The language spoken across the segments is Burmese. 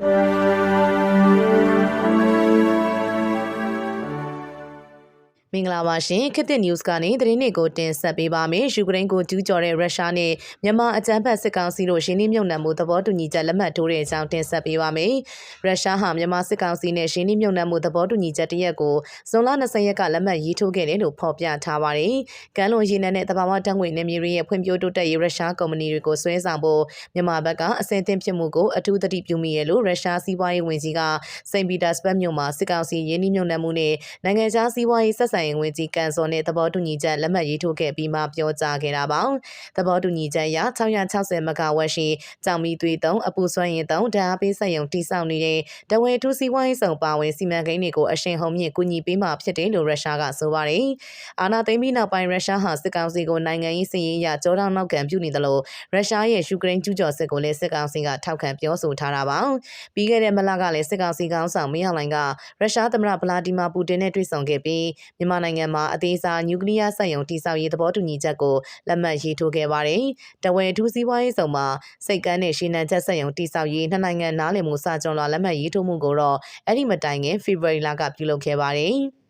you မင်္ဂလာပါရှင်ခေတ်သစ် news ကနေသတင်းတွေကိုတင်ဆက်ပေးပါမယ်ယူကရိန်းကိုကျူးကျော်တဲ့ရုရှားနဲ့မြန်မာအကြမ်းဖက်စစ်ကောင်စီတို့ရှင်းနှမြုံနှံမှုသဘောတူညီချက်လက်မှတ်ထိုးတဲ့အကြောင်းတင်ဆက်ပေးပါမယ်ရုရှားဟာမြန်မာစစ်ကောင်စီနဲ့ရှင်းနှမြုံနှံမှုသဘောတူညီချက်တရက်ကိုဇွန်လ20ရက်ကလက်မှတ်ရေးထိုးခဲ့တယ်လို့ဖော်ပြထားပါတယ်ကမ်းလွန်ရေနံနဲ့တဘာဝတံငွေနယ်မြေတွေရဲ့ဖွံ့ဖြိုးတိုးတက်ရေးရုရှားကုမ္ပဏီတွေကိုဆွဲဆောင်ဖို့မြန်မာဘက်ကအစင်သင့်ဖြစ်မှုကိုအထူးသတိပြုမိရလို့ရုရှားစီးပွားရေးဝန်ကြီးကစိန့်ပီတာစဘတ်မြို့မှာစစ်ကောင်စီရင်းနှီးမြှုပ်နှံမှုနဲ့နိုင်ငံခြားစီးပွားရေးဆက်ဆံရေးဝန်ကြီးကန်စောနဲ့သဘောတူညီချက်လက်မှတ်ရေးထိုးခဲ့ပြီးမှပြောကြားခဲ့တာပါ။သဘောတူညီချက်အရ660မဂါဝက်ရှိကြောင်မီသွေးသုံးအပူစွမ်းရင်သုံးဓာတ်အားပေးစက်ရုံတိစောက်နေတဲ့တဝဲထူးစီးပွားရေးဆောင်ပါဝင်စီမံကိန်းတွေကိုအရှင်ဟုံမြင့်ကူညီပေးမှဖြစ်တယ်လို့ရုရှားကဆိုပါတယ်။အာနာသိမ်းပြီးနောက်ပိုင်းရုရှားဟာစစ်ကောင်စီကိုနိုင်ငံရေးစည်ရေးအရကြောတောင်းနောက်ခံပြုနေတယ်လို့ရုရှားရဲ့ယူကရိန်းကျူးကျော်စစ်ကိုလည်းစစ်ကောင်စီကထောက်ခံပြောဆိုထားတာပါ။ပြီးခဲ့တဲ့မလကလည်းစစ်ကောင်စီကောင်ဆောင်မင်းအောင်လှိုင်ကရုရှားသမ္မတဗလာဒီမာပူတင်နဲ့တွေ့ဆုံခဲ့ပြီးမြန်မာနိုင်ငံမှာအသေးစားနျူကလ িয়ার စက်ရုံတိစောက်ရေးသဘောတူညီချက်ကိုလက်မှတ်ရေးထိုးခဲ့ပါတယ်။တဝဲထူးစီးပွားရေးဆောင်မှာစိတ်ကမ်းနဲ့ရှင်းနံချက်စက်ရုံတိစောက်ရေးနှစ်နိုင်ငံနားလည်မှုစာချုပ်လာလက်မှတ်ရေးထိုးမှုကိုတော့အဲ့ဒီမတိုင်ခင်ဖေဖော်ဝါရီလကပြုလုပ်ခဲ့ပါတယ်။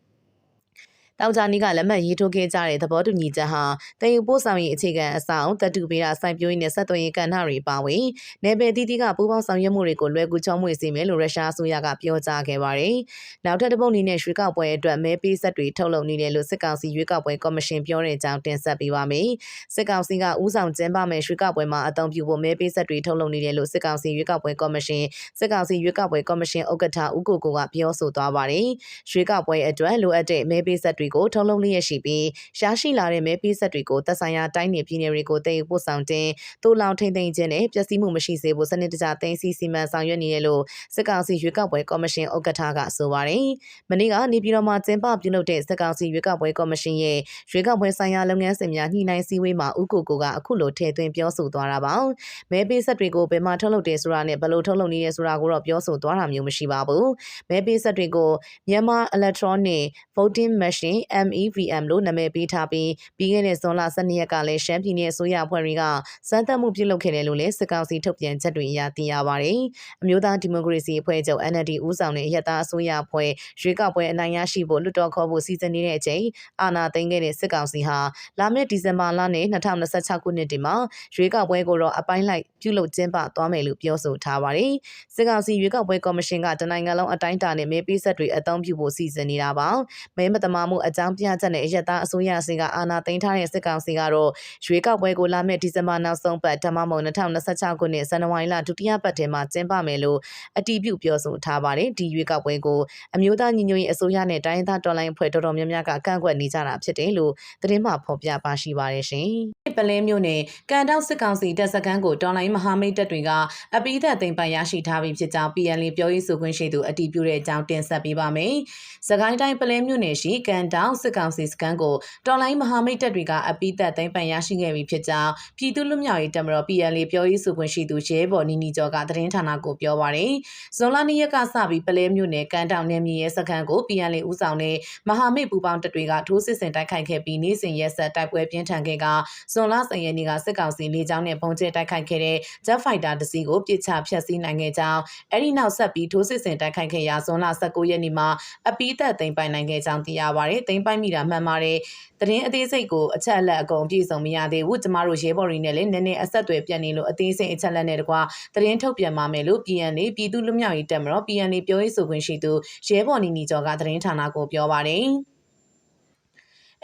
တောင်ကြားနီးကလက်မှတ်ရေးထိုးခဲ့ကြတဲ့သဘောတူညီချက်ဟာတည်ယူပို့ဆောင်ရေးအခြေခံအဆောင်တတူပေးတာစိုက်ပျိုးရေးနဲ့ဆက်သွယ်ရေးကဏ္ဍတွေပါဝင်နယ်ပယ်တီးတီးကပူးပေါင်းဆောင်ရွက်မှုတွေကိုလွယ်ကူချောမွေ့စေမယ်လို့ရုရှားအစိုးရကပြောကြားခဲ့ပါတယ်။နောက်ထပ်တစ်ပုတ်အနေနဲ့ရွှေကောက်ပွဲအတွက်မဲပေးဆက်တွေထုတ်လုပ်နေတယ်လို့စစ်ကောင်စီရွေးကောက်ပွဲကော်မရှင်ပြောတဲ့အကြောင်းတင်ဆက်ပေးပါမယ်။စစ်ကောင်စီကဥဆောင်ကျင်းပမဲ့ရွှေကောက်ပွဲမှာအသုံးပြုဖို့မဲပေးဆက်တွေထုတ်လုပ်နေတယ်လို့စစ်ကောင်စီရွေးကောက်ပွဲကော်မရှင်စစ်ကောင်စီရွေးကောက်ပွဲကော်မရှင်ဥက္ကဋ္ဌဦးကိုကိုကပြောဆိုသွားပါတယ်။ရွေးကောက်ပွဲအတွက်လိုအပ်တဲ့မဲပေးဆက်တွေကိုထုတ်လုပ်လျက်ရှိပြီးရရှိလာတဲ့မဲပေးဆက်တွေကိုသက်ဆိုင်ရာတိုင်းနယ်ပြည်နယ်တွေကိုတည်ယူပို့ဆောင်ခြင်းတိုးလောင်ထိန်သိမ်းခြင်းနဲ့ပျက်စီးမှုမရှိစေဖို့စနစ်တကျသိမ်းဆည်းစီမံဆောင်ရွက်နေတယ်လို့စစ်ကောင်စီရွေးကောက်ပွဲကော်မရှင်ဥက္ကဋ္ဌကဆိုပါတယ်။မနေ့ကနေပြည်တော်မှာကျင်းပပြုလုပ်တဲ့စစ်ကောင်စီရွေးကောက်ပွဲကော်မရှင်ရဲ့ရွေးကောက်ပွဲဆိုင်ရာလုပ်ငန်းစဉ်များညှိနှိုင်းစည်းဝေးမှာဥကိုကိုကအခုလိုထည့်သွင်းပြောဆိုသွားတာပါ။မဲပေးဆက်တွေကိုဘယ်မှာထုတ်လုပ်တယ်ဆိုတာနဲ့ဘယ်လိုထုတ်လုပ်နေရဲဆိုတာကိုတော့ပြောဆိုသွားတာမျိုးမရှိပါဘူး။မဲပေးဆက်တွေကိုမြန်မာ Electronic Voting Machine MEVM လို့နာမည်ပေးထားပြီးပြီးခဲ့တဲ့ဇွန်လ12ရက်ကလည်းရှမ်းပြည်နယ်အစိုးရအဖွဲ့တွေကစမ်းသပ်မှုပြုလုပ်ခဲ့တယ်လို့လည်းစစ်ကောင်စီထုတ်ပြန်ချက်တွေအရသိရပါတယ်။အမျိုးသားဒီမိုကရေစီအဖွဲ့ချုပ် NLD ဦးဆောင်တဲ့ရတအစိုးရအဖွဲ့ရွေးကောက်ပွဲအနိုင်ရရှိဖို့လွတ်တော်ခေါ်ဖို့စီစဉ်နေတဲ့အချိန်အာဏာသိမ်းခဲ့တဲ့စစ်ကောင်စီဟာလာမယ့်ဒီဇင်ဘာလနဲ့2026ခုနှစ်ဒီမှာရွေးကောက်ပွဲကိုတော့အပိုင်းလိုက်ပြုလုပ်ကျင်းပသွားမယ်လို့ပြောဆိုထားပါတယ်။စစ်ကောင်စီရွေးကောက်ပွဲကော်မရှင်ကတနိုင်ငံလုံးအတိုင်းအတာနဲ့မဲပေးဆက်တွေအသုံးပြုဖို့စီစဉ်နေတာပါ။မဲမတမာမှုအကြောင်းပြချက်နဲ့ရတအစိုးရစင်ကအာဏာသိမ်းထားတဲ့စစ်ကောင်စီကတော့ရွေးကောက်ပွဲကိုလာမယ့်ဒီဇင်ဘာနောက်ဆုံးပတ်ဓမ္မမုံ2026ခုနှစ်ဇန်နဝါရီလဒုတိယပတ်ထဲမှာကျင်းပမယ်လို့အတည်ပြုပြောဆိုထားပါတယ်ဒီရွေးကောက်ပွဲကိုအမျိုးသားညီညွတ်ရေးအစိုးရနဲ့တိုင်းရင်းသားတော်လှန်ရေးဖွဲ့တော်တော်များများကကန့်ကွက်နေကြတာဖြစ်တယ်လို့သတင်းမှဖော်ပြပါရှိပါတယ်ရှင်ပလင်းမျိုးနဲ့ကန်တောက်စစ်ကောင်စီတပ်စခန်းကိုတော်လိုင်းမဟာမိတ်တပ်တွေကအပိသက်သိမ်းပိုင်ရရှိထားပြီးဖြစ်ကြောင်း PNL ပြောရေးဆိုခွင့်ရှိသူအတည်ပြုတဲ့အကြောင်းတင်ဆက်ပေးပါမယ်။စကိုင်းတိုင်းပလင်းမျိုးနယ်ရှိကန်တောက်စစ်ကောင်စီစခန်းကိုတော်လိုင်းမဟာမိတ်တပ်တွေကအပိသက်သိမ်းပိုင်ရရှိခဲ့ပြီးဖြစ်ကြောင်းပြည်သူ့လူမျိုးရေးတပ်မတော် PNL ပြောရေးဆိုခွင့်ရှိသူရဲဘော်နီနီကျော်ကသတင်းဌာနကိုပြောပါရယ်။ဇွန်လ2ရက်ကစပြီးပလင်းမျိုးနယ်ကန်တောက်နယ်မြေရဲ့စခန်းကို PNL ဦးဆောင်တဲ့မဟာမိတ်ပူးပေါင်းတပ်တွေကထိုးစစ်ဆင်တိုက်ခိုက်ခဲ့ပြီးနေ့စဉ်ရက်ဆက်တိုက်ပွဲပြင်းထန်ခဲ့ကဇွန်လ10ရက်နေ့ကစစ်ကောင်စီလေကြောင်းနဲ့ပုံကျဲတိုက်ခိုက်ခဲ့တဲ့ Jet Fighter တစ်စီးကိုပစ်ချဖျက်ဆီးနိုင်ခဲ့ကြောင်းအဲဒီနောက်ဆက်ပြီးထိုးစစ်ဆင်တိုက်ခိုက်ခဲ့ရာဇွန်လ19ရက်နေ့မှာအပီးသက်သိမ်းပိုင်နိုင်ခဲ့ကြောင်းသိရပါတယ်။သိမ်းပိုင်မိတာမှန်ပါတယ်။တရင်အသေးစိတ်ကိုအချက်အလက်အကုန်ပြည့်စုံမရသေးဘူး။ကျမတို့ရဲဘော်တွေနဲ့လည်းနည်းနည်းအဆက်အသွယ်ပြတ်နေလို့အသေးစိတ်အချက်အလက်နဲ့တကွာတရင်ထုတ်ပြန်ပါမယ်လို့ PNA ပြည်သူ့လူမျိုးရေးတက်မတော် PNA ပြောရေးဆိုခွင့်ရှိသူရဲဘော်နီနီကျော်ကတရင်ဌာနကိုပြောပါတယ်။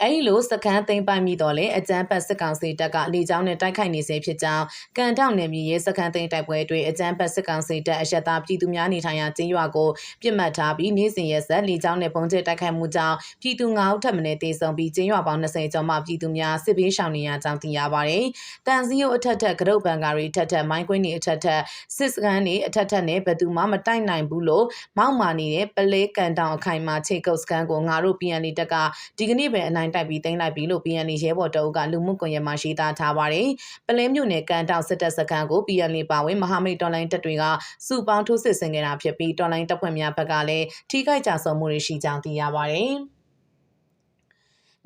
အဲဒီလိုစကန်သိမ်းပိုက်မိတော့လေအကြမ်းဖက်စစ်ကောင်စီတပ်ကလေကြောင်းနဲ့တိုက်ခိုက်နေစေဖြစ်ကြောင်းကန်တောက်နယ်မြေရေးစကန်သိမ်းတိုက်ပွဲအတွင်းအကြမ်းဖက်စစ်ကောင်စီတပ်အရက်သားပြည်သူများနေထိုင်ရာကျင်းရွာကိုပြစ်မှတ်ထားပြီးနေ့စဉ်ရက်ဆက်လေကြောင်းနဲ့ပုံကျဲတိုက်ခိုက်မှုကြောင့်ပြည်သူ9ဦးထပ်မံတေဆုံးပြီးကျင်းရွာပေါင်း20ကျော်မှပြည်သူများစစ်ဘေးရှောင်နေရကြောင်းသိရပါတယ်။တန်စီယိုအထက်ထက်ကရုတ်ဘန်ကာရီထက်ထက်မိုင်းကွင်းနေအထက်ထက်စစ်စကန်နေအထက်ထက်နဲ့ဘယ်သူမှမတိုက်နိုင်ဘူးလို့မောက်မာနေတဲ့ပလဲကန်တောင်အခိုင်မှာခြေကုပ်စကန်ကိုငါတို့ PNL တက်ကဒီကနေ့ပဲအနိုင်တိုက်ပြီးသိမ်းလိုက်ပြီလို့ PNL ရဲဘော်တအုပ်ကလူမှုကွန်ရက်မှာရေးသားထားပါတယ်။ပလဲမြို့နယ်ကန်တောက်စစ်တပ်စခန်းကို PNL ပါဝင်မဟာမိတ်တော်လိုင်းတပ်တွေကစုပေါင်းထိုးစစ်ဆင်ခဲ့တာဖြစ်ပြီးတော်လိုင်းတပ်ဖွဲ့များဘက်ကလည်းထိခိုက်ကြဆုံးမှုတွေရှိကြောင်းသိရပါတယ်။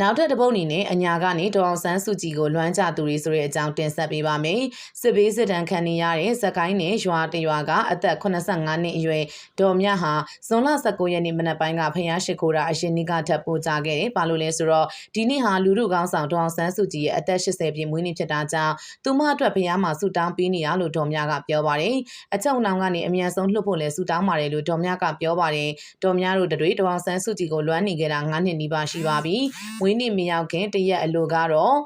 နောက်ထပ်တစ်ပုတ်အနေနဲ့အညာကနေဒေါအောင်ဆန်းစုကြည်ကိုလွှမ်းကြသူတွေဆိုတဲ့အကြောင်းတင်ဆက်ပေးပါမယ်။စစ်ဘေးစစ်တမ်းခံနေရတဲ့ဇက်ကိုင်းနယ်ရွာတရွာကအသက်85နှစ်အရွယ်ဒေါ်မြတ်ဟာဇွန်လ19ရက်နေ့မနက်ပိုင်းကဖျားရှိခိုးတာအရှင်နိကထပ်ပို့ကြခဲ့တယ်။ဘာလို့လဲဆိုတော့ဒီနေ့ဟာလူမှုကောင်းဆောင်ဒေါအောင်ဆန်းစုကြည်ရဲ့အသက်80ပြည့်မွေးနေ့ဖြစ်တာကြောင့်သူမအတွက်ဖျားမှာဆူတောင်းပေးနေရလို့ဒေါ်မြတ်ကပြောပါတယ်။အချက်အနောင်ကနေအမြန်ဆုံးလှုပ်ဖို့လဲဆူတောင်းပါတယ်လို့ဒေါ်မြတ်ကပြောပါတယ်။ဒေါ်မြတ်တို့တွေဒေါအောင်ဆန်းစုကြည်ကိုလွှမ်းနေခဲ့တာ9နှစ်နီးပါးရှိပါပြီ။မွေးနေ့မရောက်ခင်တရက်အလိုကတော့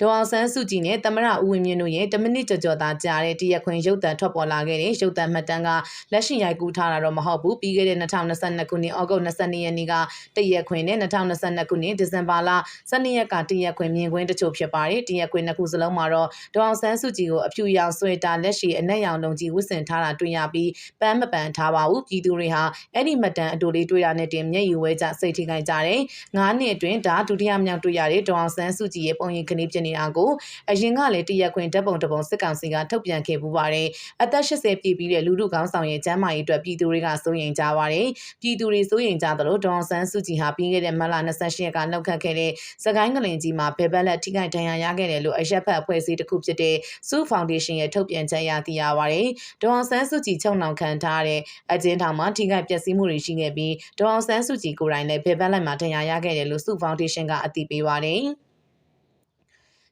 ဒေါအောင်ဆန်းစုကြည်နဲ့သမရဦးဝင်းမြင့်တို့ရဲ့10မိနစ်ကြော်ကြော်သာကြာတဲ့တရက်ခွင်ရုပ်သံထွက်ပေါ်လာခဲ့တဲ့ရုပ်သံမှတ်တမ်းကလက်ရှိရိုက်ကူးထားတာတော့မဟုတ်ဘူးပြီးခဲ့တဲ့2022ခုနှစ်ဩဂုတ်22ရက်နေ့ကတရက်ခွင်နဲ့2022ခုနှစ်ဒီဇင်ဘာလ12ရက်ကတရက်ခွင်မြင်ကွင်းတချို့ဖြစ်ပါတယ်တရက်ခွင်နှစ်ခုစလုံးမှာတော့ဒေါအောင်ဆန်းစုကြည်ကိုအဖြူရောင်ဆွဲတာလက်ရှိအနက်ရောင်လုံးကြီးဝတ်ဆင်ထားတာတွေ့ရပြီးပန်းမပန်းထားပါဘူးပြည်သူတွေဟာအဲ့ဒီမှတ်တမ်းအတူလေးတွေ့ရတဲ့တင်မျက်ရည်ဝဲကြစိတ်ထိခိုက်ကြတယ်ငါးနှစ်အတွင်းဒါဒုတိယမြောက်တွေ့ရတဲ့ဒေါအောင်ဆန်းစုကြည်ရဲ့ပုံရိပ်ကလေးဖြစ်နေတာကိုအရင်ကလည်းတရက်ခွင်ဓာတ်ပုံတစ်ပုံစစ်ကောင်စီကထုတ်ပြန်ခဲ့ပူပါတယ်အသက်80ပြည့်ပြီးတဲ့လူလူကောင်းဆောင်ရဲ့ကျမ်းမာရေးအတွက်ပြည်သူတွေကစိုးရိမ်ကြပါတယ်ပြည်သူတွေစိုးရိမ်ကြသလိုဒေါအောင်ဆန်းစုကြည်ဟာပြီးခဲ့တဲ့မတ်လ28ရက်ကနှုတ်ခတ်ခဲ့တဲ့စကိုင်းကလင်ကြီးမှာဘယ်ဘက်လက်ထိခိုက်ဒဏ်ရာရခဲ့တယ်လို့အရက်ဖက်အဖွဲ့အစည်းတစ်ခုဖြစ်တဲ့စူဖောင်ဒေးရှင်းရဲ့ထုတ်ပြန်ချက်အရသိရပါတယ်ဒေါအောင်ဆန်းစုကြည်ချုပ်နှောင်ခံထားတဲ့အကျဉ်းထောင်မှာထိခိုက်ပျက်စီးမှုတွေရှိခဲ့ပြီးဒေါအောင်ဆန်းစုကြည်ကိုယ်တိုင်လည်းဘယ်ဘက်လက်မှာဒဏ်ရာရခဲ့တယ်လို့စူဖောင်ဒေးရှင်းကအသိပေးပါတယ်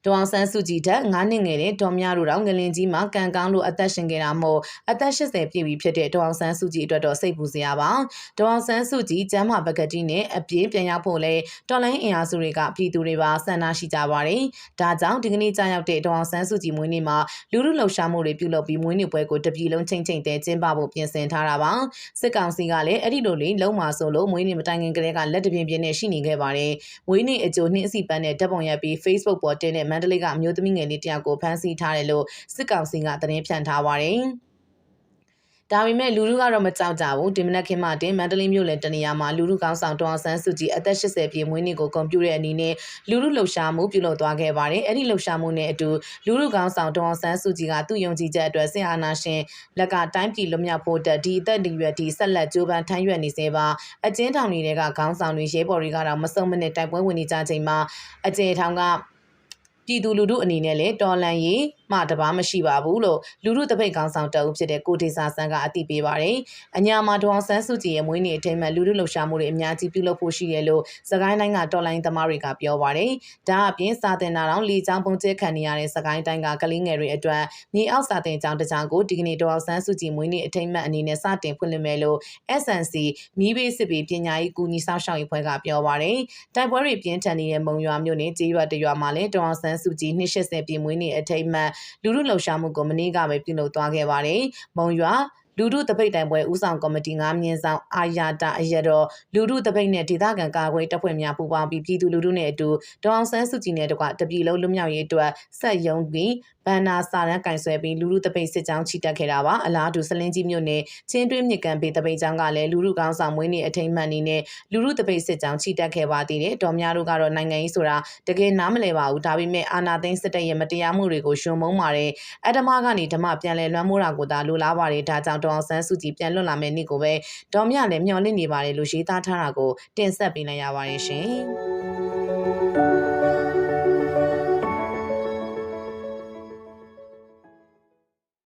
ဒေါအောင်ဆန်းစုကြည်တက်9နှစ်ငယ်တဲ့ဒေါ်မြတို့တော့ငလင်ကြီးမှာကံကောင်းလို့အသက်ရှင်ခဲ့တာမို့အသက်80ပြည့်ပြီဖြစ်တဲ့ဒေါအောင်ဆန်းစုကြည်အတွက်တော့စိတ်ပူစရာပါဒေါအောင်ဆန်းစုကြည်ကျမ်းမာပကတိနဲ့အပြင်းပြန်ရောက်ဖို့လဲတော်လိုင်းအင်အားစုတွေကပြည်သူတွေပါဆန္ဒရှိကြပါတယ်ဒါကြောင့်ဒီကနေ့ကြာရောက်တဲ့ဒေါအောင်ဆန်းစုကြည်မွေးနေ့မှာလူလူလှုပ်ရှားမှုတွေပြုလုပ်ပြီးမွေးနေ့ပွဲကိုတပြည်လုံးချိန်ချိန်တဲကျင်းပဖို့ပြင်ဆင်ထားတာပါစစ်ကောင်စီကလည်းအဲ့ဒီလိုလေးလုံးမှာဆိုလို့မွေးနေ့မတိုင်ခင်ကလေးကလက်တပြင်းပြင်းနဲ့ရှိနေခဲ့ပါတယ်မွေးနေ့အကျိုးနှင်းအစီပန်းနဲ့ဓာတ်ပုံရိုက်ပြီး Facebook ပေါ်တင်တဲ့မန္တလေးကအမျိုးသမီးငယ်လေးတယောက်ကိုဖမ်းဆီးထားတယ်လို့စစ်ကောင်စီကသတင်းဖြန့်ထားပါတယ်။ဒါပေမဲ့လူလူကတော့မကြောက်ကြဘူးဒီမနက်ခင်းမှတင်မန္တလေးမြို့နယ်တနေရာမှာလူလူကောင်းဆောင်တောင်ဆန်းစုကြည်အသက်80ပြည့်မွေးနေ့ကိုကွန်ပျူတာအနေနဲ့လူလူလှုပ်ရှားမှုပြုလုပ်သွားခဲ့ပါတယ်အဲ့ဒီလှုပ်ရှားမှုနဲ့အတူလူလူကောင်းဆောင်တောင်ဆန်းစုကြည်ကသူ့ယုံကြည်ချက်အတွက်ဆင်အာနာရှင်လက်ကတိုင်းပြည်လွတ်မြောက်ဖို့တက်ဒီအသက်ဒီရွယ်ဒီဆက်လက်ကြိုးပမ်းထမ်းရွက်နေစေပါအကျဉ်းထောင်တွေကခေါင်းဆောင်တွေရဲဘော်တွေကတော့မစုံမနစ်တိုက်ပွဲဝင်နေကြချိန်မှာအကျဉ်းထောင်က ပြည်သူလူထုအနေနဲ့လည်းတော်လန်ရေးမှတပါမရှိပါဘူးလို့လူထုတပိတ်ကောင်းဆောင်တအုပ်ဖြစ်တဲ့ကိုဒေစာဆန်းကအသိပေးပါတယ်။အညာမှာဒေါအောင်ဆန်းစုကြည်ရဲ့မွေးနေ့အထိမ်းအမှတ်လူထုလှုပ်ရှားမှုတွေအများကြီးပြုလုပ်ဖို့ရှိတယ်လို့စကိုင်းတိုင်းကတော်လိုင်းသမားတွေကပြောပါတယ်။ဒါအပြင်စာတင်တာတောင်လေချောင်းပုံကျဲခံနေရတဲ့စကိုင်းတိုင်းကကလေးငယ်တွေအတွက်မြေအောက်စာတင်ကျောင်းတစ်ကျောင်းကိုဒီကနေ့ဒေါအောင်ဆန်းစုကြည်မွေးနေ့အထိမ်းအမှတ်အနေနဲ့စတင်ဖွင့်လှစ်မယ်လို့ SNC မိဘစစ်ပေပညာရေးကူညီဆောင်ရှောက်ရေးဖွဲ့ကပြောပါတယ်။တိုက်ပွဲတွေပြင်းထန်နေတဲ့မုံရွာမြို့နယ်ကြေးရွာတရွာမှာလည်းဒေါအောင်ဆန်းစုကြည်280ပြည့်မွေးနေ့အထိမ်းအမှတ်လူထုလှုပ်ရှားမှုကိုမနေ့ကပဲပြုလုပ်သွားခဲ့ပါတယ်။မုံရွာ လူထုတပိတ်တိုင်ပွဲဦးဆောင်ကော်မတီ၅မြင်းဆောင်အာယာတာအရတော်လူထုတပိတ်နဲ့ဒေသခံကာကွယ်တပ်ဖွဲ့များပူးပေါင်းပြီးပြည်သူလူထုနဲ့အတူဒေါအောင်ဆန်းစုကြည်နဲ့တကွတပြည်လုံးလွတ်မြောက်ရေးအတွက်ဆက်ယုံပြီးဘန်နာစာရန်ကင်ဆယ်ပြီးလူလူတပိတ်စစ်ကြောင်းချီတက်ခဲ့တာပါအလားတူစလင်းကြီးမြို့နယ်ချင်းတွင်းမြစ်ကန်ပေတပိတ်ကြောင်းကလည်းလူလူကောင်းဆောင်မွေးနေ့အထိမ်းအမှတ်အနေနဲ့လူလူတပိတ်စစ်ကြောင်းချီတက်ခဲ့ပါသေးတယ်တော်များတို့ကတော့နိုင်ငံရေးဆိုတာတကယ်နားမလည်ပါဘူးဒါပေမဲ့အာနာသိန်းစစ်တပ်ရဲ့မတရားမှုတွေကိုရှုံမုံပါတယ်အဓမ္မကနေဓမ္မပြန်လည်လွှမ်းမိုးတာကိုသာလိုလားပါတယ်ဒါကြောင့်ဒေါအောင်ဆန်းစုကြည်ပြန်လွတ်လာမယ့်နေ့ကိုပဲဒေါ်မြလည်းမျှော်လင့်နေပါတယ်လို့ရေးသားထားတာကိုတင်ဆက်ပေးလိုက်ရပါတယ်ရှင်